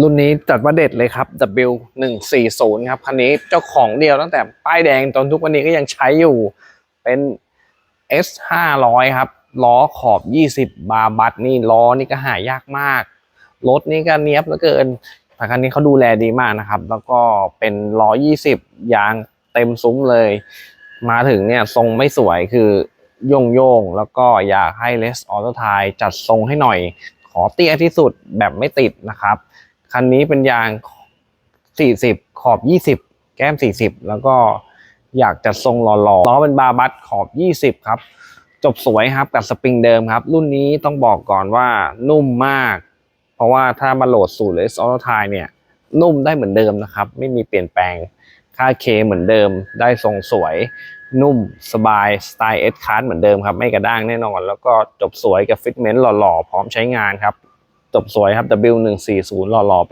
รุ่นนี้จัดว่าเด็ดเลยครับ W140 ครับคันนี้เจ้าของเดียวตั้งแต่ป้ายแดงจนทุกวันนี้ก็ยังใช้อยู่เป็น S500 ครับล้อขอบ 20 บาบัตนี่ล้อนี่ก็หายากมาก รถนี่ก็เนี้ยบเหลือเกินแต่คันนี้เขาดูแลดีมากนะครับ แล้วก็เป็นล้อ 20 ยางเต็มซุ้มเลย มาถึงเนี่ยทรงไม่สวยคือโยงโยงๆแล้วก็อยากให้เลสออโตไทยจัดทรงให้หน่อย ขอเตี้ยที่สุดแบบไม่ติดนะครับ คันนี้เป็นยาง 40 ขอบ 20 แก้ม 40 แล้วก็อยากจัดทรงหล่อๆล้อเป็นบาร์บัตขอบ 20 ครับ จบสวยครับกับสปริงเดิมครับ รุ่นนี้ต้องบอกก่อนว่านุ่มมาก เพราะว่าถ้ามาโหลดสูตรเลสออโตไทยเนี่ย นุ่มได้เหมือนเดิมนะครับ ไม่มีเปลี่ยนแปลงค่าเคเหมือนเดิม ได้ทรงสวย นุ่มสบายสไตล์เอสคาร์เหมือนเดิมครับ ไม่กระด้างแน่นอน แล้วก็จบสวยกับฟิตเมนต์หล่อๆ พร้อมใช้งานครับ จบสวยครับ W140 หล่อๆ